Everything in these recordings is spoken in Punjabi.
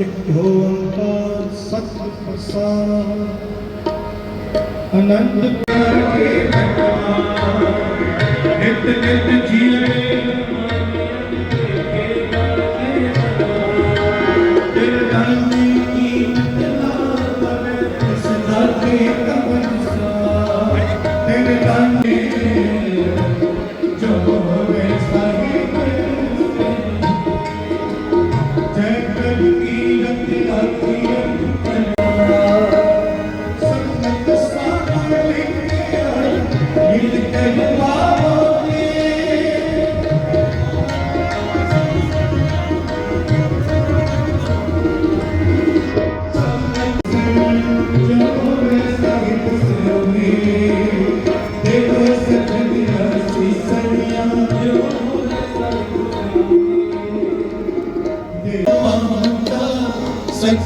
ਇੱਕ ਓੰਕਾਰ ਸਤਿ ਪ੍ਰਸਾਦ ਅਨੰਦ ਨਿਤ ਨਿਤ ਜੀਵੇ ਤੇਰੇ ਨਾਮ ਦੀ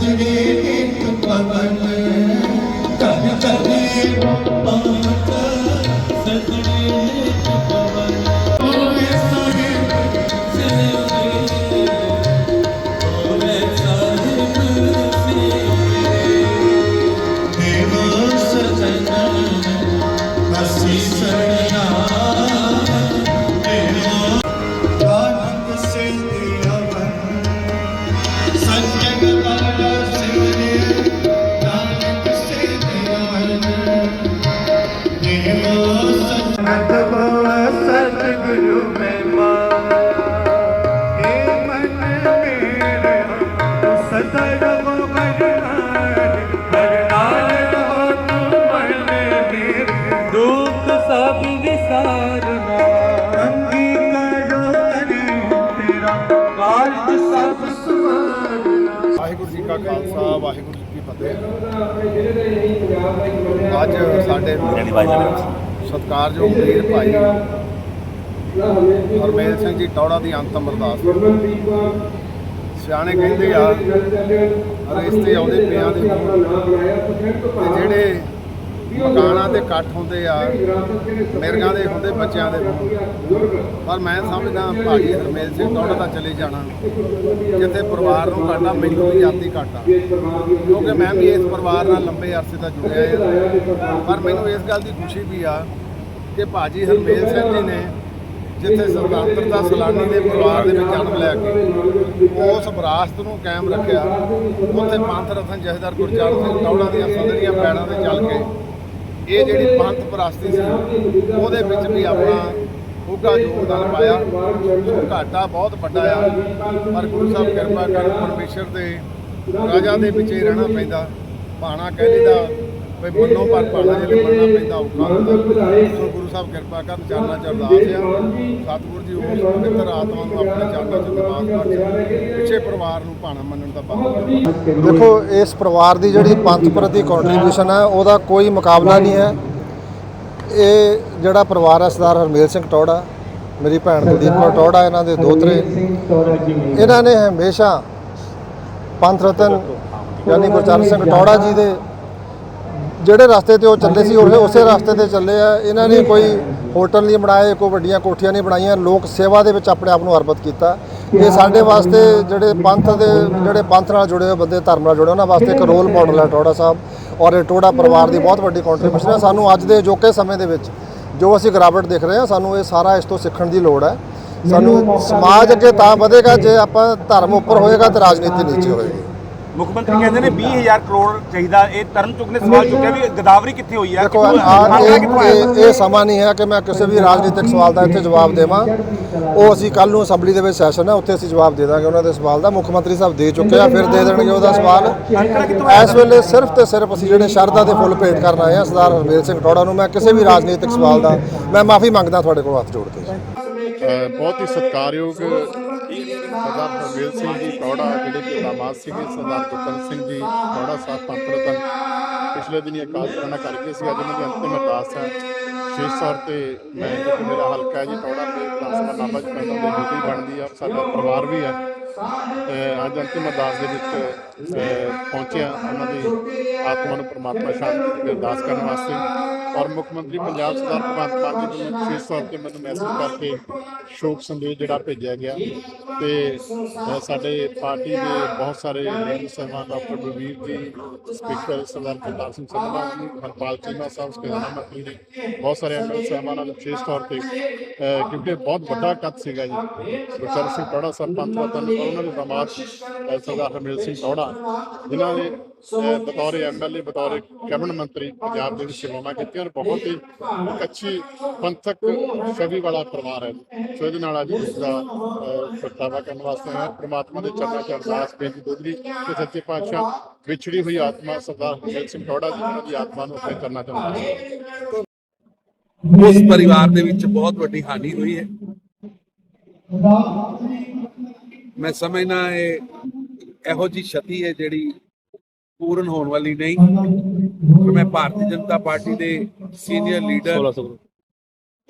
Deus. ਕਾਰਜ ਸਭ ਸਵਾਰਨਾ ਵਾਹਿਗੁਰੂ ਜੀ ਕਾ ਖਾਲਸਾ, ਵਾਹਿਗੁਰੂ ਜੀ ਕੀ ਫਤਿਹ। ਅੱਜ ਸਾਡੇ ਸਤਿਕਾਰਯੋਗ ਵੀਰ ਭਾਈ ਹਰਮੇਲ ਸਿੰਘ ਜੀ ਟੌੜਾ ਦੀ ਅੰਤਮ ਅਰਦਾਸ ਸਿਆਣੇ ਕਹਿੰਦੇ ਆ ਰਿਸ਼ਤੇ ਆਉਂਦੇ ਪਿਆਂ ਦੇ ਤੇ ਜਿਹੜੇ ਮਕਾਨਾਂ ਤੇ ਇਕੱਠ ਹੁੰਦੇ ਆ, ਮਿਰਗਾਂ ਦੇ ਹੁੰਦੇ, ਬੱਚਿਆਂ ਦੇ ਪਰ ਮੈਂ ਸਮਝਦਾ ਭਾਜੀ ਹਰਮੇਲ ਸਿੰਘ ਟੌੜਾ ਦਾ ਚਲੇ ਜਾਣਾ। ਜਿੱਥੇ ਪਰਿਵਾਰ ਨੂੰ ਘਾਟਾ, ਮੈਨੂੰ ਵੀ ਜਾਤੀ ਘਾਟਾ। ਕਿਉਂਕਿ ਮੈਂ ਵੀ ਇਸ ਪਰਿਵਾਰ ਨਾਲ ਲੰਬੇ ਅਰਸੇ ਦਾ ਜੁੜਿਆ ਹਾਂ ਪਰ ਮੈਨੂੰ ਇਸ ਗੱਲ ਦੀ ਖੁਸ਼ੀ ਵੀ ਆ ਕਿ ਭਾਜੀ ਹਰਮੇਲ ਸਿੰਘ ਜੀ ਨੇ ਜਿੱਥੇ ਸੁਤੰਤਰਤਾ ਸੈਲਾਨੀ ਦੇ ਪਰਿਵਾਰ ਦੇ ਵਿੱਚ ਜਨਮ ਲੈ ਕੇ, ਉਸ ਵਿਰਾਸਤ ਨੂੰ ਕਾਇਮ ਰੱਖਿਆ। ਉੱਥੇ ਪੰਥ ਰਤਨ ਜਥੇਦਾਰ ਗੁਰਚਰਨ ਸਿੰਘ ਟੌੜਾ ਦੀਆਂ ਸੰਦਰੀਆਂ ਪੈੜਾਂ ਤੇ ਚੱਲ ਕੇ ਇਹ ਜਿਹੜੀ ਪੰਥ ਪ੍ਰਾਸਤੀ ਸੀ, ਉਹਦੇ ਵਿੱਚ ਵੀ ਆਪਣਾ ਉੱਘਾ ਯੋਗਦਾਨ ਪਾਇਆ। ਘਾਟਾ ਬਹੁਤ ਵੱਡਾ ਆ, ਪਰ ਗੁਰੂ ਸਾਹਿਬ ਕਿਰਪਾ ਕਰ ਪਰਮੇਸ਼ਰ ਦੇ ਰਾਜਾ ਦੇ ਵਿੱਚ ਹੀ ਰਹਿਣਾ ਪੈਂਦਾ। ਭਾਣਾ ਕਹਿ ਲਈਦਾ ਵੀ ਮੰਨੋ ਪਰ ਭਾਣਾ ਜੇ ਮੰਨਣਾ ਪੈਂਦਾ ਔਖਾ ਹੁੰਦਾ। ਸੋ ਗੁਰੂ ਸਾਹਿਬ ਕਿਰਪਾ ਕਰਨ ਚਰਨਾਂ ਚ ਅਰਦਾਸ ਆ। ਸਤਿਗੁਰੂ ਜੀ ਉਸ ਪਵਿੱਤਰ ਆਤਮਾ ਨੂੰ ਆਪਣੇ ਚਰਨਾਂ ਚ ਨਿਵਾਸ ਬਖਸ਼ਣ ਪਿੱਛੇ ਪਰਿਵਾਰ ਨੂੰ ਭਾਣਾ ਮੰਨਣ ਦਾ ਪਾਵਨ ਦੇਖੋ ਇਸ ਪਰਿਵਾਰ ਦੀ ਜਿਹੜੀ ਪੰਥ ਪ੍ਰਤੀ ਕੰਟਰੀਬਿਊਸ਼ਨ ਹੈ ਉਹਦਾ ਕੋਈ ਮੁਕਾਬਲਾ ਨਹੀਂ ਹੈ। ਇਹ ਜਿਹੜਾ ਪਰਿਵਾਰ ਹੈ ਸਰਦਾਰ ਹਰਮੇਲ ਸਿੰਘ ਟੌੜਾ ਮੇਰੀ ਭੈਣ ਕੁਲਦੀਪ ਕੌਰ ਟੌੜਾ ਇਹਨਾਂ ਦੇ ਦੋਤਰੇ ਇਹਨਾਂ ਨੇ ਹਮੇਸ਼ਾ ਪੰਥ ਰਤਨ ਯਾਨੀ ਗੁਰਚਰਨ ਸਿੰਘ ਟੌੜਾ ਜੀ ਦੇ ਜਿਹੜੇ ਰਸਤੇ ਤੇ ਉਹ ਚੱਲੇ ਸੀ, ਉਹ ਉਸੇ ਰਸਤੇ ਤੇ ਚੱਲੇ ਆ। ਇਹਨਾਂ ਨੇ ਕੋਈ ਹੋਟਲ ਨਹੀਂ ਬਣਾਏ, ਕੋਈ ਵੱਡੀਆਂ ਕੋਠੀਆਂ ਨਹੀਂ ਬਣਾਈਆਂ। ਲੋਕ ਸੇਵਾ ਦੇ ਵਿੱਚ ਆਪਣੇ ਆਪ ਨੂੰ ਅਰਪਿਤ ਕੀਤਾ। ਇਹ ਸਾਡੇ ਵਾਸਤੇ ਜਿਹੜੇ ਪੰਥ ਦੇ, ਜਿਹੜੇ ਪੰਥ ਨਾਲ ਜੁੜੇ ਹੋਏ ਬੰਦੇ, ਧਰਮ ਨਾਲ ਜੁੜੇ ਉਹਨਾਂ ਵਾਸਤੇ ਇੱਕ ਰੋਲ ਮਾਡਲ ਹੈ ਟੋੜਾ ਸਾਹਿਬ ਔਰ ਇਹ ਟੋੜਾ ਪਰਿਵਾਰ ਦੀ ਬਹੁਤ ਵੱਡੀ ਕੰਟਰੀਬਿਊਸ਼ਨ ਹੈ। ਸਾਨੂੰ ਅੱਜ ਦੇ ਅਜੋਕੇ ਸਮੇਂ ਦੇ ਵਿੱਚ ਜੋ ਅਸੀਂ ਗਰਾਵਟ ਦੇਖ ਰਹੇ ਹਾਂ, ਸਾਨੂੰ ਇਹ ਸਾਰਾ ਇਸ ਤੋਂ ਸਿੱਖਣ ਦੀ ਲੋੜ ਹੈ। ਸਾਨੂੰ ਸਮਾਜ ਅੱਗੇ ਤਾਂ ਵਧੇਗਾ, ਜੇ ਆਪਾਂ ਧਰਮ ਉੱਪਰ ਹੋਏਗਾ ਤੇ ਰਾਜਨੀਤੀ ਨੀਚੇ ਹੋਏਗੀ। ਮੁੱਖ ਮੰਤਰੀ ਕਹਿੰਦੇ ਨੇ 20000 ਕਰੋੜ ਚਾਹੀਦਾ। ਇਹ ਤਰਨ ਚੁੱਕ ਨੇ ਸਵਾਲ ਚੁੱਕਿਆ ਵੀ ਗਦਾਵਰੀ ਕਿੱਥੇ ਹੋਈ ਹੈ ਦੇਖੋ ਕਿੱਥੋਂ- ਆ ਆਂਕੜਾ ਕਿੱਥੋਂ ਆਇਆ? ਇਹ ਇਹ ਸਮਾਂ ਨਹੀਂ ਹੈ ਕਿ ਮੈਂ ਕਿਸੇ ਵੀ ਰਾਜਨੀਤਿਕ ਸਵਾਲ ਦਾ ਇੱਥੇ ਜਵਾਬ ਦੇਵਾਂ। ਉਹ ਅਸੀਂ ਕੱਲ ਨੂੰ ਅਸੈਂਬਲੀ ਦੇ ਵਿੱਚ ਸੈਸ਼ਨ ਹੈ ਉੱਥੇ ਅਸੀਂ ਜਵਾਬ ਦੇ ਦਾਂਗੇ ਉਹਨਾਂ ਦੇ ਸਵਾਲ ਦਾ। ਮੁੱਖ ਮੰਤਰੀ ਸਾਹਿਬ ਦੇ ਚੁੱਕੇ ਆ ਫਿਰ ਦੇ ਦੇਣਗੇ ਉਹਦਾ ਸਵਾਲ। ਇਸ ਵੇਲੇ ਸਿਰਫ ਤੇ ਸਿਰਫ ਅਸੀਂ ਜਿਹੜੇ ਸ਼ਰਧਾ ਦੇ ਫੁੱਲ ਭੇਟ ਕਰਨ ਆਏ ਆ ਸਰਦਾਰ ਹਰਮੇਲ ਸਿੰਘ ਟੌੜਾ ਨੂੰ ਮੈਂ ਕਿਸੇ ਵੀ ਰਾਜਨੀਤਿਕ ਸਵਾਲ ਦਾ ਮੈਂ ਮਾਫੀ ਮੰਗਦਾ ਤੁਹਾਡੇ ਕੋਲ ਹੱਥ ਜੋੜ ਕੇ। ਬਹੁਤ ਹੀ ਸਤਿਕਾਰਯੋਗ ਸਰਦਾਰ ਹਰਮੇਲ ਸਿੰਘ ਜੀ ਟੌੜਾ ਜਿਹੜੇ ਕਿ ਦਾਮਾਦ ਸੀਗੇ ਸਰਦਾਰ ਗੁਰਤਨ ਸਿੰਘ ਜੀ ਟੌੜਾ ਸਾਹਿਬ ਪੰਥ ਪਿਛਲੇ ਦਿਨੀ ਅਕਾਲ ਚਲਾਣਾ ਕਰਕੇ ਸੀ, ਅੱਜ ਉਹਨਾਂ ਦੀ ਅੰਤਿਮ ਅਰਦਾਸ ਹੈ। ਵਿਸ਼ੇਸ਼ ਤੌਰ ਤੇ ਮੈਂ ਮੇਰਾ ਹਲਕਾ ਜੀ ਟੌੜਾ ਤੇ ਵਿਧਾਨ ਨਾਭਾ ਚ ਪੈਂਦਾ ਉਹਦੀ ਡਿਊਟੀ ਬਣਦੀ ਆ, ਸਾਡਾ ਪਰਿਵਾਰ ਵੀ ਹੈ। ਅੱਜ ਅੰਤਿਮ ਅਰਦਾਸ ਦੇ ਵਿੱਚ ਪਹੁੰਚਿਆ ਉਹਨਾਂ ਦੀ ਆਤਮਾ ਨੂੰ ਪਰਮਾਤਮਾ ਸ਼ਾਂਤੀ ਦੀ ਅਰਦਾਸ ਕਰਨ ਵਾਸਤੇ। ਔਰ ਮੁੱਖ ਮੰਤਰੀ ਪੰਜਾਬ ਸਰਕਾਰ ਭਗਵੰਤ ਮਾਨ ਜੀ ਨੂੰ ਵਿਸ਼ੇਸ਼ ਤੌਰ ਤੇ ਮੈਨੂੰ ਮੈਸੇਜ ਕਰਕੇ ਸ਼ੋਕ ਸੰਦੇਸ਼ ਜਿਹੜਾ ਭੇਜਿਆ ਗਿਆ ਤੇ ਅ, ਸਾਡੇ ਪਾਰਟੀ ਦੇ ਬਹੁਤ ਸਾਰੇ ਲੀਡਰ ਸਾਹਿਬਾਨ ਡਾਕਟਰ ਬਲਵੀਰ ਜੀ ਸਪੀਕਰ ਸਰਦਾਰ ਪ੍ਰਤਾਪ ਸਿੰਘ ਸੰਧਵਾ ਜੀ ਹਰਪਾਲ ਚੀਮਾ ਸਾਹਿਬ ਸਪੀਕਰ ਮੰਤਰੀ ਜੀ ਬਹੁਤ ਸਾਰੇ ਐਮਐਲ ਸਾਹਿਬਾਨਾਂ ਨੂੰ ਵਿਸ਼ੇਸ਼ ਤੌਰ ਤੇ ਕਿਉਂਕਿ ਬਹੁਤ ਵੱਡਾ ਕੱਦ ਸੀਗਾ ਜੀ। ਗੁਰਚਰਨ ਸਿੰਘ ਟੌੜਾ ਸਾਹਿਬ ਪੰਥ ਉਹਨਾਂ ਦੇ ਦਮਾਦ ਸਰਦਾਰ ਹਰਮੇਲ ਸਿੰਘ ਟੌੜਾ ਜਿਨ੍ਹਾਂ ਨੇ ਬਤੌਰ ਐਮਐਲਏ ਬਤੌਰ ਕੈਬਨਿਟ ਮੰਤਰੀ ਪੰਜਾਬ ਦੇ ਵਿੱਚ ਸੇਵਾਵਾਂ ਕੀਤੀਆਂ ਔਰ ਬਹੁਤ ਹੀ ਇੱਕ ਅੱਛੀ ਪੰਥਕ ਛਵੀ ਵਾਲਾ ਪਰਿਵਾਰ ਹੈ। ਸੋ ਇਹਦੇ ਨਾਲ ਅੱਜ ਇਸ ਦਾ ਅ, ਪ੍ਰਗਟਾਵਾ ਕਰਨ ਵਾਸਤੇ ਆਇਆ ਪ੍ਰਮਾਤਮਾ ਦੇ ਚਰਨਾਂ 'ਚ ਅਰਦਾਸ ਬੇਨਤੀ ਦੋਦਰੀ ਕਿ ਸੱਚੇ ਪਾਤਸ਼ਾਹ ਵਿਛੜੀ ਹੋਈ ਆਤਮਾ ਸਰਦਾਰ ਹਰਮੇਲ ਸਿੰਘ ਟੌੜਾ ਜੀ ਦੀ ਆਤਮਾ ਨੂੰ ਆਪਣੇ ਚਰਨਾਂ 'ਚ ਅਰਦਾਸ ਉਸ ਪਰਿਵਾਰ ਦੇ ਵਿੱਚ ਬਹੁਤ ਵੱਡੀ ਹਾਨੀ ਹੋਈ ਹੈ। ਮੈਂ ਸਮਝਣਾ ਇਹ ਇਹੋ ਜੀ ਛਤੀ ਹੈ ਜਿਹੜੀ ਪੂਰਨ ਹੋਣ ਵਾਲੀ ਨਹੀਂ। ਕਿ ਮੈਂ ਭਾਰਤੀ ਜਨਤਾ ਪਾਰਟੀ ਦੇ ਸੀਨੀਅਰ ਲੀਡਰ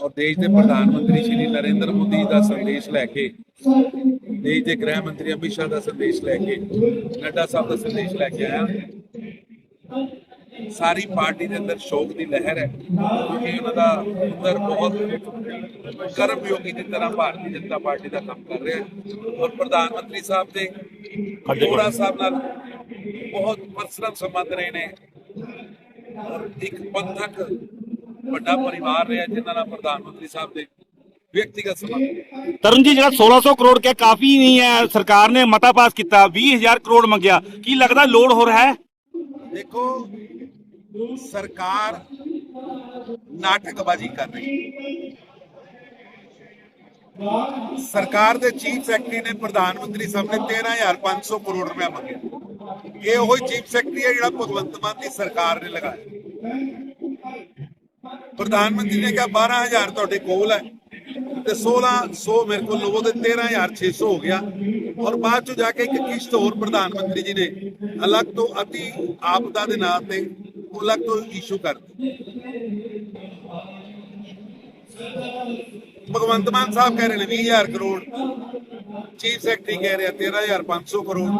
ਔਰ ਦੇਸ਼ ਦੇ ਪ੍ਰਧਾਨ ਮੰਤਰੀ ਸ਼੍ਰੀ ਨਰਿੰਦਰ ਮੋਦੀ ਦਾ ਸੰਦੇਸ਼ ਲੈ ਕੇ ਦੇਸ਼ ਦੇ ਗ੍ਰਹਿ ਮੰਤਰੀ ਅਮਿਤ ਸ਼ਾਹ ਦਾ ਸੰਦੇਸ਼ ਲੈ ਕੇ ਨੱਡਾ ਸਾਹਿਬ ਦਾ ਸੰਦੇਸ਼ ਲੈ ਕੇ ਆਇਆ। ਸਾਰੀ ਪਾਰਟੀ ਦੇ ਅੰਦਰ ਸ਼ੋਕ ਦੀ ਲਹਿਰ ਹੈ ਕਿਉਂਕਿ ਉਹਨਾਂ ਦਾ ਅੰਦਰ ਬਹੁਤ ਕਰਮਯੋਗੀ ਦੀ ਤਰ੍ਹਾਂ ਭਾਰਤੀ ਜਨਤਾ ਪਾਰਟੀ ਦਾ ਕੰਮ ਕਰ ਰਿਹਾ ਹੈ। ਔਰ ਪ੍ਰਧਾਨ ਮੰਤਰੀ ਸਾਹਿਬ ਦੇ ਅਰੋੜਾ ਸਾਹਿਬ ਨਾਲ ਬਹੁਤ ਪਰਸਨਲ ਸੰਬੰਧ ਰਹੇ ਨੇ। ਔਰ ਇੱਕ ਪੰਥਕ ਵੱਡਾ ਪਰਿਵਾਰ ਰਿਹਾ ਜਿਨ੍ਹਾਂ ਨਾਲ ਪ੍ਰਧਾਨ ਮੰਤਰੀ ਸਾਹਿਬ ਦੇ ਵਿਅਕਤੀਗਤ ਸੰਬੰਧ ਤਰਨ ਜੀ ਜਿਹੜਾ 1600 ਕਰੋੜ ਕਿਹਾ ਕਾਫੀ ਨਹੀਂ ਹੈ ਸਰਕਾਰ ਨੇ ਮਤਾ ਪਾਸ ਕੀਤਾ 20000 ਕਰੋੜ ਮੰਗਿਆ। ਕੀ ਲੱਗਦਾ ਲੋਡ ਹੋ ਰਿਹਾ ਹੈ? ਦੇਖੋ ਸਰਕਾਰ ਨਾਟਕਬਾਜ਼ੀ ਕਰ ਰਹੀ ਹੈ। ਸਰਕਾਰ ਦੇ ਚੀਫ ਸੈਕਟਰੀ ਨੇ ਪ੍ਰਧਾਨ ਮੰਤਰੀ ਸਾਹਮਣੇ 13500 ਕਰੋੜ ਰੁਪਏ ਮੰਗਿਆ। ਇਹ ਉਹ ਚੀਫ ਸੈਕਟਰੀ ਹੈ ਜਿਹੜਾ ਭਗਵੰਤ ਮਾਨ ਦੀ ਸਰਕਾਰ ਨੇ ਲਗਾਇਆ ਪ੍ਰਧਾਨ ਮੰਤਰੀ ਨੇ ਕਿਹਾ 12000 ਤੁਹਾਡੇ ਕੋਲ ਹੈ ਤੇ 1600 ਮੇਰੇ ਕੋਲ ਲਵੋ ਤੇ 13600 ਹੋ ਗਿਆ। ਔਰ ਬਾਅਦ ਚ ਜਾ ਕੇ ਇੱਕ ਕਿਸ਼ਤ ਹੋਰ ਪ੍ਰਧਾਨ ਮੰਤਰੀ ਜੀ ਨੇ ਅਲੱਗ ਤੋਂ ਅਤੀ ਆਪਦਾ ਦੇ ਨਾਂ ਤੇ ਉਹ ਅਲੱਗ ਤੋਂ ਇਸ਼ੂ ਕਰ ਦਿੱਤੀ। ਭਗਵੰਤ ਮਾਨ ਸਾਹਿਬ ਕਹਿ ਰਹੇ ਨੇ 20000 ਕਰੋੜ, ਚੀਫ ਸੈਕਟਰੀ ਕਹਿ ਰਿਹਾ 13500 ਕਰੋੜ।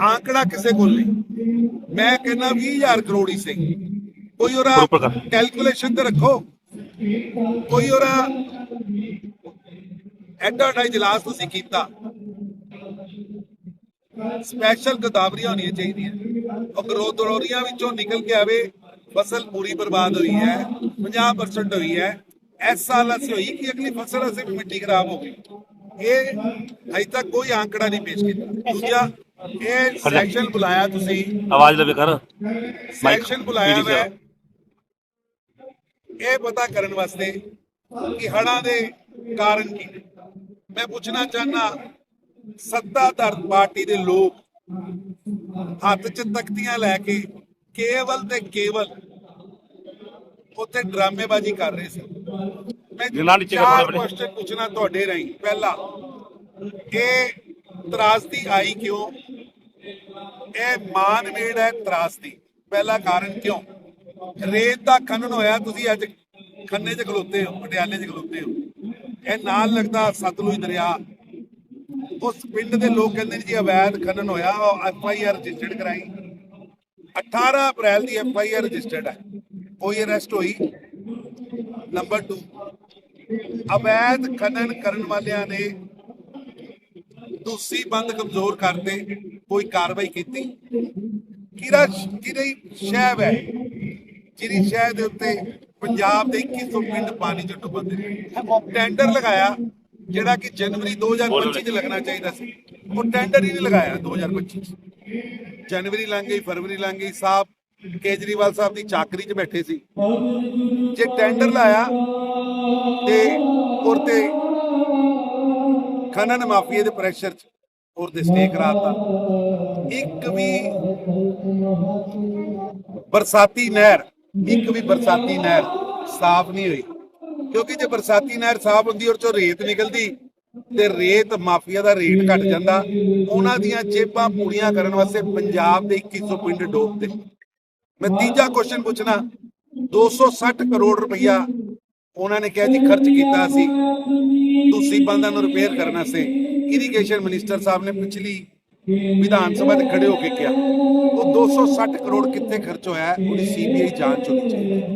ਆંકੜਾ ਕਿਸੇ ਕੋਲ ਨਹੀਂ। ਮੈਂ ਕਹਿੰਦਾ 20000 ਕਰੋੜ ਹੀ ਸਹੀ ਕੋਈ ਉਹਦਾ ਕੈਲਕੂਲੇਸ਼ਨ ਤੇ ਰੱਖੋ। ਕੋਈ ਉਹਦਾ ਐਡਾ ਵੱਡਾ ਇਜਲਾਸ ਤੁਸੀਂ ਕੀਤਾ। ਸਪੈਸ਼ਲ ਗਦਾਵਰੀਆਂ ਹੋਣੀਆਂ ਚਾਹੀਦੀਆਂ। ਉਹ ਗਰੋਦਰੋਰੀਆਂ ਵਿੱਚੋਂ ਨਿਕਲ ਕੇ ਆਵੇ ਫਸਲ ਪੂਰੀ ਬਰਬਾਦ ਹੋਈ ਹੈ 50% ਹੋਈ ਹੈ। ਇਸ ਸਾਲ ਅਸੀਂ ਹੋਈ ਕਿ ਅਗਲੀ ਫਸਲ ਅਸੀਂ ਮਿੱਟੀ ਖਰਾਬ ਹੋ ਗਈ। ਇਹ ਅਜੇ ਤੱਕ ਕੋਈ ਆંકੜਾ ਨਹੀਂ ਪੇਸ਼ ਕੀਤਾ। ਦੂਜਾ ਇਹ ਸੈਕਸ਼ਨ ਬੁਲਾਇਆ ਤੁਸੀਂ। ਆਵਾਜ਼ ਲਵੇ ਕਰ। ਸੈਕਸ਼ਨ ਬੁਲਾਇਆ ਮੈਂ। ਇਹ ਪਤਾ ਕਰਨ ਵਾਸਤੇ ਕਿ ਹੜ੍ਹਾਂ ਦੇ ਕਾਰਨ ਕੀ। ਨੇ ਮੈਂ ਪੁੱਛਣਾ ਚਾਹਨਾ ਸੱਤਾਧਾਰ ਪਾਰਟੀ ਦੇ ਲੋਕ ਹੱਥ 'ਚ ਤਖਤੀਆਂ ਲੈ ਕੇ ਕੇਵਲ ਤੇ ਕੇਵਲ ਉੱਥੇ ਡਰਾਮੇਬਾਜ਼ੀ ਕਰ ਰਹੇ ਸੀ। ਮੈਂ ਜਿਨ੍ਹਾਂ ਚਾਰ। ਕੁਐਸਚਨ ਪੁੱਛਣਾ ਤੁਹਾਡੇ ਰਾਹੀਂ। ਪਹਿਲਾ ਇਹ ਤਰਾਸਦੀ ਆਈ ਕਿਉਂ? ਇਹ ਮਾਨ ਹੈ ਤਰਾਸਦੀ। ਪਹਿਲਾ ਕਾਰਨ ਕਿਉਂ? ਰੇਤ ਦਾ ਖਨਨ ਹੋਇਆ, ਤੁਸੀਂ ਅੱਜ ਖੰਨੇ 'ਚ ਖਲੋਤੇ ਹੋ, ਪਟਿਆਲੇ 'ਚ ਖਲੋਤੇ ਹੋ। ਇਹ ਨਾਲ ਲੱਗਦਾ ਸਤਲੁਜ ਦਰਿਆ। ਉਸ ਪਿੰਡ ਦੇ ਲੋਕ ਕਹਿੰਦੇ ਨੇ ਜੀ, ਅਵੈਧ ਖਨਨ ਹੋਇਆ ਐਫ ਆਈ ਆਰ ਰਜਿਸਟਰਡ ਕਰਾਈ। 18 ਅਪ੍ਰੈਲ ਦੀ ਐਫ ਆਈ ਆਰ ਰਜਿਸਟਰਡ ਹੈ। ਕੋਈ ਅਰੈਸਟ ਹੋਈ? ਨੰਬਰ 2 ਅਵੈਧ ਖਨਨ ਕਰਨ ਵਾਲਿਆਂ ਨੇ ਦੂਸੀ ਬੰਦ ਕਮਜ਼ੋਰ ਕਰਤੇ ਕੋਈ ਕਾਰਵਾਈ ਕੀਤੀ? ਕਿਹੜਾ ਕਿਹੜੀ ਸ਼ਹਿਬ ਹੈ? ਜਿਹੜੀ ਸ਼ਹਿਰ ਦੇ ਉੱਤੇ ਪੰਜਾਬ ਦੇ 2100 ਪਿੰਡ ਪਾਣੀ ਚ ਡੁੱਬਦੇ ਨੇ ਟੈਂਡਰ ਲਗਾਇਆ ਜਿਹੜਾ ਕਿ ਜਨਵਰੀ 2025 ਚ ਲੱਗਣਾ ਚਾਹੀਦਾ ਸੀ। ਉਹ ਟੈਂਡਰ ਹੀ ਨਹੀਂ ਲਗਾਇਆ 2025 ਚ। ਜਨਵਰੀ ਲੰਘ ਗਈ ਫਰਵਰੀ ਲੰਘ ਗਈ ਸਾਹਿਬ ਕੇਜਰੀਵਾਲ ਸਾਹਿਬ ਦੀ ਚਾਕਰੀ 'ਚ ਬੈਠੇ ਸੀ। ਜੇ ਟੈਂਡਰ ਲਾਇਆ ਤੇ ਔਰ ਤੇ ਖਨਨ ਮਾਫੀਏ ਦੇ ਪ੍ਰੈਸ਼ਰ 'ਚ ਔਰ ਤੇ ਸਟੇ ਕਰਾਤਾ ਇੱਕ ਵੀ ਬਰਸਾਤੀ ਨਹਿਰ, ਇੱਕ ਵੀ ਬਰਸਾਤੀ ਨਹਿਰ ਸਾਫ਼ ਨਹੀਂ ਹੋਈ। ਕਿਉਂਕਿ ਜੇ ਬਰਸਾਤੀ ਨਹਿਰ ਸਾਫ਼ ਹੁੰਦੀ ਔਰ ਚੋਂ ਰੇਤ ਨਿਕਲਦੀ, ਤੇ ਰੇਤ ਮਾਫੀਆ ਦਾ ਰੇਟ ਘਟ ਜਾਂਦਾ, ਉਹਨਾਂ ਦੀਆਂ ਜੇਬਾਂ ਪੂਰੀਆਂ ਕਰਨ ਵਾਸਤੇ ਪੰਜਾਬ ਦੇ 2100 ਪਿੰਡ ਡੋਬਦੇ। ਮੈਂ ਤੀਜਾ ਕੁਐਸਚਨ ਪੁੱਛਣਾ 260 ਕਰੋੜ ਰੁਪਈਆ ਉਹਨਾਂ ਨੇ ਕਿਹਾ ਜੀ, ਖਰਚ ਕੀਤਾ ਸੀ। ਤੁਸੀਂ ਬੰਦਾਂ ਨੂੰ ਰਿਪੇਅਰ ਕਰਨ ਵਾਸਤੇ ਇਰੀਗੇਸ਼ਨ ਮਿਨਿਸਟਰ ਸਾਹਿਬ ਨੇ ਪਿਛਲੀ ਵਿਧਾਨ ਸਭਾ ਦੇ ਖੜੇ ਹੋ ਕੇ ਕਿਹਾ, ਉਹ 260 ਕਰੋੜ ਕਿੱਥੇ ਖਰਚ ਹੋਇਆ ਉਹਦੀ ਸੀਬੀਆਈ ਜਾਂਚ ਹੋਣੀ ਚਾਹੀਦੀ ਹੈ।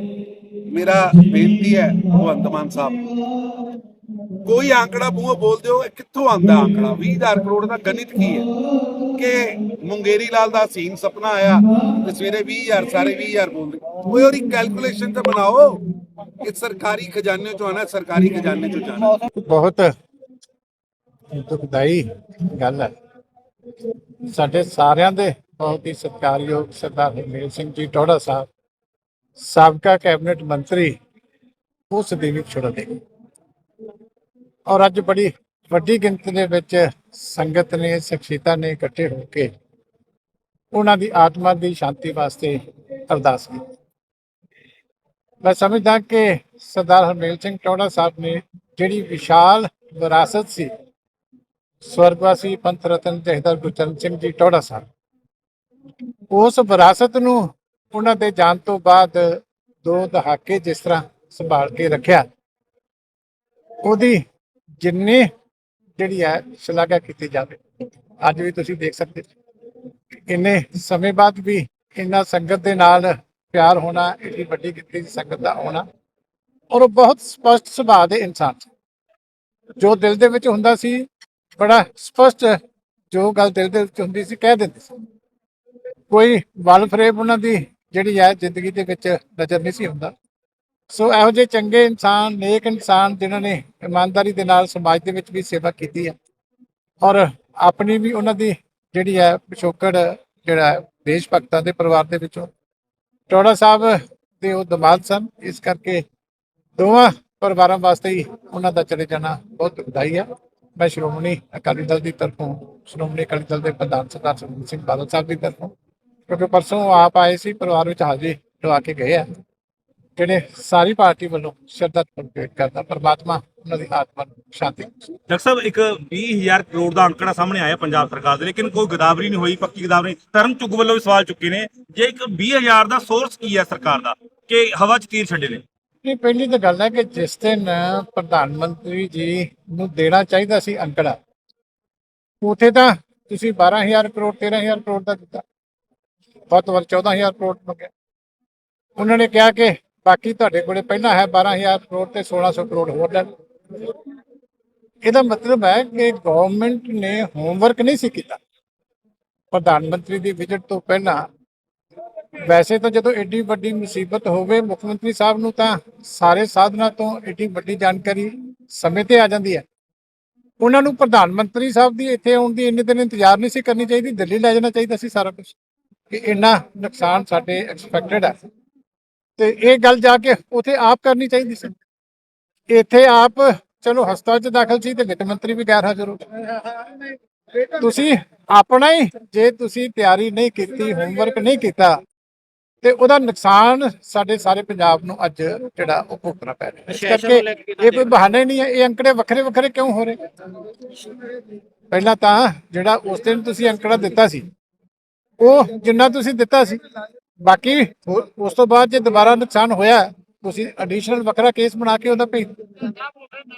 ਮੇਰਾ ਬੇਨਤੀ ਹੈ, ਭਗਵੰਤ ਮਾਨ ਸਾਹਿਬ, ਕੋਈ ਆંકੜਾ ਮੂੰਹੋਂ ਬੋਲਦੇ ਹੋ ਇਹ ਕਿੱਥੋਂ ਆਂਦਾ ਆંકੜਾ 20000 ਕਰੋੜ ਦਾ ਗਣਿਤ ਕੀ ਹੈ? ਕਿ ਮੁੰਗੇਰੀ ਲਾਲ ਦਾ ਹਸੀਨ ਸੁਪਨਾ ਆਇਆ ਤੇ ਸਵੇਰੇ 20000 ਸਾਰੇ 20000 ਬੋਲਦੇ। ਕੋਈ ਉਹਦੀ ਕੈਲਕੂਲੇਸ਼ਨ ਤਾਂ ਬਣਾਓ। ਕਿ ਸਰਕਾਰੀ ਖਜ਼ਾਨੇ ਚੋਂ ਆਣਾ ਸਰਕਾਰੀ ਖਜ਼ਾਨੇ ਚੋਂ ਜਾਣਾ। ਬਹੁਤ ਦੁਖਦਾਈ ਗੱਲ ਹੈ। ਸਾਡੇ ਸਾਰਿਆਂ ਦੇ ਬਹੁਤ ਹੀ ਸਤਿਕਾਰਯੋਗ ਸਰਦਾਰ ਹਰਮੇਲ ਸਿੰਘ ਜੀ ਟੋੜਾ ਸਾਹਿਬ, ਸਾਬਕਾ ਕੈਬਨਿਟ ਮੰਤਰੀ, ਉਸ ਦੀ ਵੀ ਛੁੱਟ ਗਏ ਔਰ ਅੱਜ ਬੜੀ ਵੱਡੀ ਗਿਣਤੀ ਦੇ ਵਿੱਚ ਸੰਗਤ ਨੇ, ਸ਼ਖਸੀਅਤਾਂ ਨੇ ਇਕੱਠੇ ਹੋ ਕੇ ਉਹਨਾਂ ਦੀ ਆਤਮਾ ਦੀ ਸ਼ਾਂਤੀ ਵਾਸਤੇ ਅਰਦਾਸ ਕੀਤੀ। ਮੈਂ ਸਮਝਦਾ ਕਿ ਸਰਦਾਰ ਹਰਮੇਲ ਸਿੰਘ ਟੋੜਾ ਸਾਹਿਬ ਨੇ ਜਿਹੜੀ ਵਿਸ਼ਾਲ ਵਿਰਾਸਤ ਸੀ, ਸਵਰਗਵਾਸੀ ਪੰਥ ਰਤਨ ਜਹਦਰ ਗੁਰਚਰਨ ਸਿੰਘ ਜੀ ਟੋੜਾ ਸਾਹਿਬ, ਉਸ ਵਿਰਾਸਤ ਨੂੰ ਉਹਨਾਂ ਦੇ ਜਾਣ ਤੋਂ ਬਾਅਦ ਦੋ ਦਹਾਕੇ ਜਿਸ ਤਰ੍ਹਾਂ ਸੰਭਾਲ ਕੇ ਰੱਖਿਆ, ਉਹਦੀ ਜਿੰਨੀ ਜਿਹੜੀ ਹੈ ਸ਼ਲਾਘਾ ਕੀਤੀ ਜਾਵੇ, ਅੱਜ ਵੀ ਤੁਸੀਂ ਦੇਖ ਸਕਦੇ ਇੰਨੇ ਸਮੇਂ ਬਾਅਦ ਵੀ ਇੰਨਾ ਸੰਗਤ ਦੇ ਨਾਲ ਪਿਆਰ ਹੋਣਾ ਇੰਨੀ ਵੱਡੀ ਗਿਣਤੀ ਦੀ ਸੰਗਤ ਦਾ ਆਉਣਾ, ਔਰ ਉਹ ਬਹੁਤ ਸਪਸ਼ਟ ਸੁਭਾਅ ਦੇ ਇਨਸਾਨ ਸੀ। ਜੋ ਦਿਲ ਦੇ ਵਿੱਚ ਹੁੰਦਾ ਸੀ, ਬੜਾ ਸਪਸ਼ਟ ਜੋ ਗੱਲ ਦਿਲ ਦੇ ਵਿੱਚ ਹੁੰਦੀ ਸੀ, ਕਹਿ ਦਿੰਦੇ ਸੀ। ਕੋਈ ਵਲ ਫਰੇਬ ਉਹਨਾਂ ਦੀ ਜਿਹੜੀ ਹੈ, ਜ਼ਿੰਦਗੀ ਦੇ ਵਿੱਚ ਨਜ਼ਰ ਨਹੀਂ ਸੀ ਹੁੰਦਾ ਸੋ ਇਹੋ ਜਿਹੇ ਚੰਗੇ ਇਨਸਾਨ, ਨੇਕ ਇਨਸਾਨ ਜਿਨ੍ਹਾਂ ਨੇ ਇਮਾਨਦਾਰੀ ਦੇ ਨਾਲ ਸਮਾਜ ਦੇ ਵਿੱਚ ਵੀ ਸੇਵਾ ਕੀਤੀ ਹੈ, ਔਰ ਆਪਣੀ ਵੀ ਉਹਨਾਂ ਦੀ ਜਿਹੜੀ ਹੈ, ਪਿਛੋਕੜ ਜਿਹੜਾ ਦੇਸ਼ ਭਗਤਾਂ ਦੇ ਪਰਿਵਾਰ ਦੇ ਵਿੱਚੋਂ ਟੋੜਾ ਸਾਹਿਬ ਦੇ ਉਹ ਦਮਾਦ ਸਨ। ਇਸ ਕਰਕੇ ਦੋਵਾਂ ਪਰਿਵਾਰਾਂ ਵਾਸਤੇ ਹੀ ਉਹਨਾਂ ਦਾ ਚਲੇ ਜਾਣਾ ਬਹੁਤ ਦੁਖਦਾਈ ਆ। ਮੈਂ ਸ਼੍ਰੋਮਣੀ ਅਕਾਲੀ ਦਲ ਦੀ ਤਰਫੋਂ, ਸ਼੍ਰੋਮਣੀ ਅਕਾਲੀ ਦਲ ਦੇ ਪ੍ਰਧਾਨ ਸਰਦਾਰ ਸੁਖਬੀਰ ਸਿੰਘ ਬਾਦਲ ਸਾਹਿਬ ਦੀ ਤਰਫੋਂ, ਕਿਉਂਕਿ ਪਰਸੋਂ ਆਪ ਆਏ ਸੀ, ਪਰਿਵਾਰ ਵਿੱਚ ਹਾਜ਼ਰੀ ਲਵਾ ਕੇ ਗਏ ਆ। ਜਿਹੜੇ ਸਾਰੀ ਪਾਰਟੀ ਵੱਲੋਂ ਸ਼ਰਧਾ ਭੇਟ ਕਰਦਾ ਪਰਮਾਤਮਾ ਉਹਨਾਂ ਦੀ ਆਤਮਾ ਨੂੰ ਸ਼ਾਂਤੀ। ਡਾਕਟਰ ਸਾਹਿਬ ਇੱਕ 20000 ਕਰੋੜ ਦਾ ਅੰਕੜਾ ਸਾਹਮਣੇ ਆਇਆ ਪੰਜਾਬ ਸਰਕਾਰ ਦੇ ਲੇਕਿਨ ਕੋਈ ਗਦਾਵਰੀ ਨਹੀਂ ਹੋਈ ਪੱਕੀ ਗਦਾਵਰੀ ਧਰਮ ਚੁੱਗ ਵੱਲੋਂ ਵੀ ਸਵਾਲ ਚੁੱਕੇ ਨੇ ਜੇ ਇੱਕ 20000 ਦਾ ਸੋਰਸ ਕੀ ਹੈ ਸਰਕਾਰ ਦਾ ਕਿ ਹਵਾ 'ਚ ਤੀਰ ਛੱਡੇ ਨੇ? ਨਹੀਂ ਪਹਿਲੀ ਤਾਂ ਗੱਲ ਹੈ ਕਿ ਜਿਸ ਦਿਨ ਪ੍ਰਧਾਨ ਮੰਤਰੀ ਜੀ ਨੂੰ ਦੇਣਾ ਚਾਹੀਦਾ ਸੀ ਅੰਕੜਾ ਉਥੇ ਤਾਂ ਤੁਸੀਂ 12000 ਕਰੋੜ 13000 ਕਰੋੜ ਦਾ ਦਿੱਤਾ। ਬਹੁਤ ਵਾਰ 14000 ਕਰੋੜ ਮੰਗਿਆ। ਉਹਨਾਂ ਨੇ ਕਿਹਾ ਕਿ ਬਾਕੀ ਤੁਹਾਡੇ ਕੋਲੇ ਪਹਿਲਾਂ ਹੈ 12000 ਕਰੋੜ ਤੇ 1600 ਕਰੋੜ ਹੋਰ ਲੈ ਇਹਦਾ ਮਤਲਬ ਹੈ ਕਿ ਗਵਰਨਮੈਂਟ ਨੇ ਹੋਮਵਰਕ ਨਹੀਂ ਸੀ ਕੀਤਾ। ਪ੍ਰਧਾਨ ਮੰਤਰੀ ਦੀ ਵਿਜ਼ਿਟ ਤੋਂ ਪਹਿਲਾਂ, ਵੈਸੇ ਤਾਂ ਜਦੋਂ ਐਡੀ ਵੱਡੀ ਮੁਸੀਬਤ ਹੋਵੇ ਮੁੱਖ ਮੰਤਰੀ ਸਾਹਿਬ ਨੂੰ ਤਾਂ ਸਾਰੇ ਸਾਧਨਾਂ ਤੋਂ ਐਡੀ ਵੱਡੀ ਜਾਣਕਾਰੀ ਸਮੇਂ ਤੇ ਆ ਜਾਂਦੀ ਹੈ। ਉਹਨਾਂ ਨੂੰ ਪ੍ਰਧਾਨ ਮੰਤਰੀ ਸਾਹਿਬ ਦੀ ਇੱਥੇ ਆਉਣ ਦੀ ਇੰਨੇ ਦਿਨ ਇੰਤਜ਼ਾਰ ਨਹੀਂ ਸੀ ਕਰਨੀ ਚਾਹੀਦੀ, ਦਿੱਲੀ ਲੈ ਜਾਣਾ ਚਾਹੀਦਾ ਸੀ ਸਾਰਾ ਕੁਝ ਕਿ ਇੰਨਾ ਨੁਕਸਾਨ ਸਾਡੇ ਐਕਸਪੈਕਟਡ ਹੈ। ਤੇ ਇਹ ਗੱਲ ਜਾ ਕੇ ਉਥੇ ਆਪ ਕਰਨੀ ਚਾਹੀਦੀ ਸੀ। ਇੱਥੇ ਆਪ ਚਲੋ ਹਸਪਤਾਲ 'ਚ ਦਾਖਲ ਸੀ ਤੇ ਵਿੱਤ ਮੰਤਰੀ ਵੀ ਗੈਰ ਹਾਜ਼ਰ ਹੋ ਗਏ। ਤੁਸੀਂ ਆਪਣਾ ਹੀ ਜੇ ਤੁਸੀਂ ਤਿਆਰੀ ਨਹੀਂ ਕੀਤੀ ਹੋਮਵਰਕ ਨਹੀਂ ਕੀਤਾ ਤੇ ਉਹਦਾ ਨੁਕਸਾਨ ਸਾਡੇ ਸਾਰੇ ਪੰਜਾਬ ਨੂੰ ਅੱਜ ਜਿਹੜਾ ਉਹ ਭੁਗਤਣਾ ਪੈ ਰਿਹਾ। ਇਸ ਕਰਕੇ ਇਹ ਕੋਈ ਬਹਾਨਾ ਨਹੀਂ ਹੈ ਇਹ ਅੰਕੜੇ ਵੱਖਰੇ ਵੱਖਰੇ ਕਿਉਂ ਹੋ ਰਹੇ? ਪਹਿਲਾਂ ਤਾਂ ਜਿਹੜਾ ਉਸ ਦਿਨ ਤੁਸੀਂ ਅੰਕੜਾ ਦਿੱਤਾ ਸੀ ਉਹ ਜਿੰਨਾ ਤੁਸੀਂ ਦਿੱਤਾ ਸੀ ਬਾਕੀ ਹੋ- ਉਸ ਤੋਂ ਬਾਅਦ ਜੇ ਦੁਬਾਰਾ ਨੁਕਸਾਨ ਹੋਇਆ, ਤੁਸੀਂ ਐਡੀਸ਼ਨਲ ਵੱਖਰਾ ਕੇਸ ਬਣਾ ਕੇ ਉਹਦਾ ਭੇਜ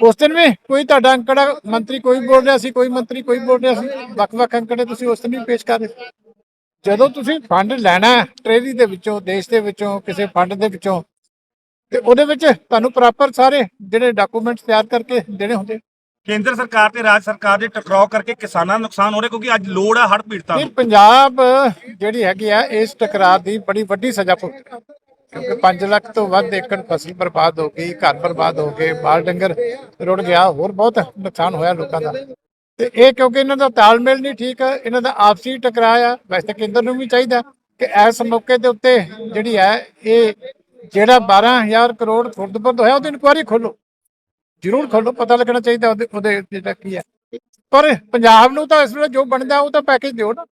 ਉਸ ਦਿਨ ਵੀ ਕੋਈ ਤੁਹਾਡਾ ਅੰਕੜਾ ਮੰਤਰੀ ਕੋਈ ਬੋਲ ਰਿਹਾ ਸੀ, ਕੋਈ ਮੰਤਰੀ ਕੋਈ ਬੋਲ ਰਿਹਾ ਸੀ, ਵੱਖ-ਵੱਖ ਅੰਕੜੇ ਤੁਸੀਂ ਉਸ ਦਿਨ ਵੀ ਪੇਸ਼ ਕਰ ਰਹੇ ਜਦੋਂ ਤੁਸੀਂ ਫੰਡ ਲੈਣਾ ਹੈ ਟ੍ਰੇਰੀ ਦੇ ਵਿੱਚੋਂ, ਦੇਸ਼ ਦੇ ਵਿੱਚੋਂ, ਕਿਸੇ ਫੰਡ ਦੇ ਵਿੱਚੋਂ, ਤੇ ਉਹਦੇ ਵਿੱਚ ਤੁਹਾਨੂੰ ਪ੍ਰੋਪਰ ਸਾਰੇ ਜਿਹੜੇ ਡਾਕੂਮੈਂਟਸ ਤਿਆਰ ਕਰਕੇ ਦੇਣੇ ਹੁੰਦੇ। ਕੇਂਦਰ ਸਰਕਾਰ ਤੇ ਰਾਜ ਸਰਕਾਰ ਦੇ ਟਕਰਾਅ ਕਰਕੇ ਕਿਸਾਨਾਂ ਨੂੰ ਨੁਕਸਾਨ ਹੋ ਰਿਹਾ ਕਿਉਂਕਿ ਅੱਜ ਲੋੜ ਹੈ ਹੜ੍ਹ ਪੀੜਤਾਂ ਇਹ ਨੂੰ ਪੰਜਾਬ ਜਿਹੜੀ ਹੈਗੀ ਆ, ਇਸ ਟਕਰਾਅ ਦੀ ਬੜੀ ਵੱਡੀ ਸਜ਼ਾ ਭੁਗਤ ਰਹੀ ਕਿਉਂਕਿ 5 ਲੱਖ ਤੋਂ ਵੱਧ ਏਕੜ ਫਸਲ ਬਰਬਾਦ ਹੋ ਗਈ, ਘਰ ਬਰਬਾਦ ਹੋ ਗਏ, ਬਾਲ ਡੰਗਰ ਰੁੜ ਗਿਆ, ਹੋਰ ਬਹੁਤ ਨੁਕਸਾਨ ਹੋਇਆ ਲੋਕਾਂ ਦਾ। ਤੇ ਇਹ ਕਿਉਂਕਿ ਇਹਨਾਂ ਦਾ ਤਾਲਮੇਲ ਨਹੀਂ ਠੀਕ, ਇਹਨਾਂ ਦਾ ਆਪਸੀ ਟਕਰਾਅ ਆ, ਵੈਸੇ ਤਾਂ ਕੇਂਦਰ ਨੂੰ ਵੀ ਚਾਹੀਦਾ ਕਿ ਇਸ ਮੌਕੇ ਦੇ ਉੱਤੇ ਜਿਹੜੀ ਹੈ, ਇਹ ਜਿਹੜਾ 12000 ਕਰੋੜ ਖੁਰਦਬੁਰਦ ਹੋਇਆ, ਉਹਦੀ ਇਨਕੁਆਇਰੀ ਖੋਲੋ ਜ਼ਰੂਰ ਖੋਲੋ ਪਤਾ ਲੱਗਣਾ ਚਾਹੀਦਾ ਉਹਦੇ ਉਹਦੇ ਜਿਹੜਾ ਕੀ ਹੈ। ਪਰ ਪੰਜਾਬ ਨੂੰ ਤਾਂ ਇਸ ਵੇਲੇ ਜੋ ਬਣਦਾ ਉਹ ਤਾਂ ਪੈਕੇਜ ਦਿਓ ਨਾ।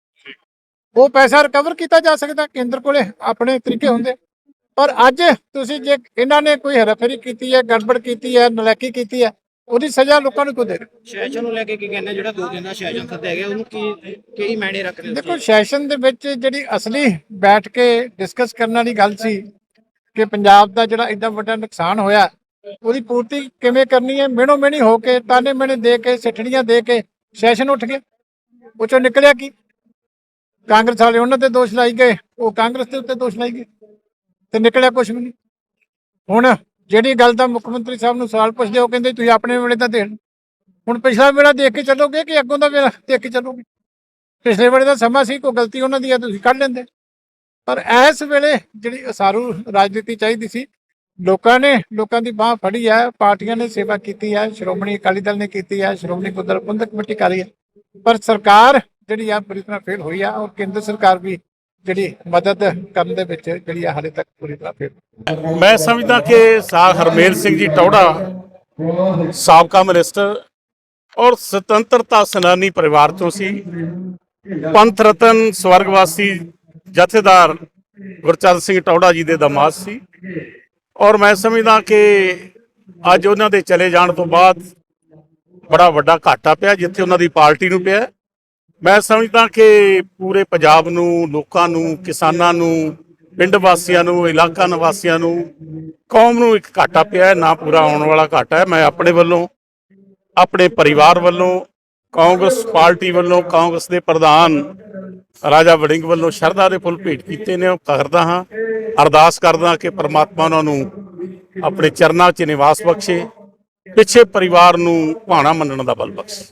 ਉਹ ਪੈਸਾ ਰਿਕਵਰ ਕੀਤਾ ਜਾ ਸਕਦਾ ਕੇਂਦਰ ਕੋਲੇ ਆਪਣੇ ਤਰੀਕੇ ਹੁੰਦੇ। ਪਰ ਅੱਜ ਤੁਸੀਂ ਜੇ ਇਹਨਾਂ ਨੇ ਕੋਈ ਹੇਰਾਫੇਰੀ ਕੀਤੀ ਹੈ ਗੜਬੜ ਕੀਤੀ ਹੈ ਨਲਾਇਕੀ ਕੀਤੀ ਹੈ ਉਹਦੀ ਸਜ਼ਾ ਲੋਕਾਂ ਨੂੰ ਕਿਉਂ ਦੇ? ਸੈਸ਼ਨ ਨੂੰ ਲੈ ਕੇ ਕੀ ਕਹਿੰਦੇ ਜਿਹੜਾ ਦੋ ਦਿਨ ਦਾ ਸੈਸ਼ਨ ਸੱਦਿਆ ਗਿਆ ਉਹਨੂੰ ਕੀ ਕੀ ਮਾਇਨੇ ਰੱਖਦੇ ਦੇਖੋ ਸੈਸ਼ਨ ਦੇ ਵਿੱਚ ਜਿਹੜੀ ਅਸਲੀ ਬੈਠ ਕੇ ਡਿਸਕਸ ਕਰਨ ਵਾਲੀ ਗੱਲ ਸੀ ਕਿ ਪੰਜਾਬ ਦਾ ਜਿਹੜਾ ਇੰਨਾ ਵੱਡਾ ਨੁਕਸਾਨ ਹੋਇਆ ਉਹਦੀ ਪੂਰਤੀ ਕਿਵੇਂ ਕਰਨੀ ਹੈ? ਮਿਹਣੋ ਮਿਹਣੀ ਹੋ ਕੇ, ਤਾਨੇ ਮਿਹਣੇ ਦੇ ਕੇ ਸਿੱਠਣੀਆਂ ਦੇ ਕੇ ਸੈਸ਼ਨ ਉੱਠ ਗਿਆ ਉਹ ਚੋਂ ਨਿਕਲਿਆ ਕੀ? ਕਾਂਗਰਸ ਵਾਲੇ ਉਹਨਾਂ ਤੇ ਦੋਸ਼ ਲਾਈ ਗਏ, ਉਹ ਕਾਂਗਰਸ ਦੇ ਉੱਤੇ ਦੋਸ਼ ਲਾਈ ਗਏ ਤੇ ਨਿਕਲਿਆ ਕੁਝ ਵੀ ਨਹੀਂ। ਹੁਣ ਜਿਹੜੀ ਗੱਲ ਦਾ ਮੁੱਖ ਮੰਤਰੀ ਸਾਹਿਬ ਨੂੰ ਸਵਾਲ ਪੁੱਛਦੇ ਉਹ ਕਹਿੰਦੇ ਤੁਸੀਂ ਆਪਣੇ ਵੇਲੇ ਤਾਂ ਦੇਖ ਹੁਣ ਪਿਛਲਾ ਵੇਲਾ ਦੇਖ ਕੇ ਚੱਲੋਗੇ ਕਿ ਅੱਗੋਂ ਦਾ ਵੇਲਾ ਦੇਖ ਕੇ ਚੱਲੋਗੇ? ਪਿਛਲੇ ਵੇਲੇ ਦਾ ਸਮਾਂ ਸੀ, ਕੋਈ ਗਲਤੀ ਉਹਨਾਂ ਦੀ ਆ, ਤੁਸੀਂ ਕੱਢ ਲੈਂਦੇ। ਪਰ ਇਸ ਵੇਲੇ ਜਿਹੜੀ ਅਸਾਰੂ ਰਾਜਨੀਤੀ ਚਾਹੀਦੀ ਸੀ ਲੋਕਾਂ ਨੇ, ਲੋਕਾਂ ਦੀ ਬਾਹ ਫੜੀ ਹੈ ਪਾਰਟੀਆਂ ਨੇ ਸੇਵਾ ਕੀਤੀ ਹੈ ਸ਼੍ਰੋਮਣੀ ਅਕਾਲੀ ਦਲ ਨੇ ਕੀਤੀ ਹੈ ਸ਼੍ਰੋਮਣੀ ਗੁਰਦੁਆਰਾ ਪ੍ਰਬੰਧਕ ਕਮੇਟੀ ਕਰ ਰਹੀ ਹੈ ਪਰ ਸਰਕਾਰ ਜਿਹੜੀ ਆ ਪੂਰੀ ਤਰ੍ਹਾਂ ਫੇਲ ਹੋਈ ਆ ਔਰ ਕੇਂਦਰ ਸਰਕਾਰ ਵੀ ਜਿਹੜੀ ਮਦਦ ਕਰਨ ਦੇ ਵਿੱਚ ਜਿਹੜੀ ਆ ਹਾਲੇ ਤੱਕ ਪੂਰੀ ਤਰ੍ਹਾਂ ਫੇਲ ਮੈਂ ਸਮਝਦਾ ਕਿ ਸਾਹ ਹਰਮੇਲ ਸਿੰਘ ਜੀ ਟੌੜਾ ਸਾਬਕਾ ਮਿਨਿਸਟਰ ਔਰ ਸੁਤੰਤਰਤਾ ਸੈਨਾਨੀ ਪਰਿਵਾਰ ਤੋਂ ਸੀ। ਪੰਥ ਰਤਨ ਸਵਰਗਵਾਸੀ ਜਥੇਦਾਰ ਗੁਰਚਰਨ ਸਿੰਘ ਟੌੜਾ ਜੀ ਦੇ ਦਮਾਦ ਸੀ। ਔਰ ਮੈਂ ਸਮਝਦਾ ਕਿ ਅੱਜ ਉਹਨਾਂ ਦੇ ਚਲੇ ਜਾਣ ਤੋਂ ਬਾਅਦ ਬੜਾ ਵੱਡਾ ਘਾਟਾ ਪਿਆ, ਜਿੱਥੇ ਉਹਨਾਂ ਦੀ ਪਾਰਟੀ ਨੂੰ ਪਿਆ। ਮੈਂ ਸਮਝਦਾ ਕਿ ਪੂਰੇ ਪੰਜਾਬ ਨੂੰ, ਲੋਕਾਂ ਨੂੰ, ਕਿਸਾਨਾਂ ਨੂੰ, ਪਿੰਡ ਵਾਸੀਆਂ ਨੂੰ, ਇਲਾਕਾ ਨਿਵਾਸੀਆਂ ਨੂੰ ਕੌਮ ਨੂੰ ਇੱਕ ਘਾਟਾ ਪਿਆ ਨਾ ਪੂਰਾ ਆਉਣ ਵਾਲਾ ਘਾਟਾ ਹੈ। ਮੈਂ ਆਪਣੇ ਵੱਲੋਂ, ਆਪਣੇ ਪਰਿਵਾਰ ਵੱਲੋਂ ਕਾਂਗਰਸ ਪਾਰਟੀ ਵੱਲੋਂ ਕਾਂਗਰਸ ਦੇ ਪ੍ਰਧਾਨ ਰਾਜਾ ਵੜਿੰਗ ਵੱਲੋਂ ਸ਼ਰਧਾ ਦੇ ਫੁੱਲ ਭੇਟ ਕੀਤੇ ਨੇ। ਉਹ ਕਰਦਾ ਹਾਂ। ਅਰਦਾਸ ਕਰਦਾ ਕਿ ਪ੍ਰਮਾਤਮਾ ਉਹਨਾਂ ਨੂੰ ਆਪਣੇ ਚਰਨਾਂ 'ਚ ਨਿਵਾਸ ਬਖਸ਼ੇ। ਪਿੱਛੇ ਪਰਿਵਾਰ ਨੂੰ ਭਾਣਾ ਮੰਨਣ ਦਾ ਬਲ ਬਖਸ਼ੇ।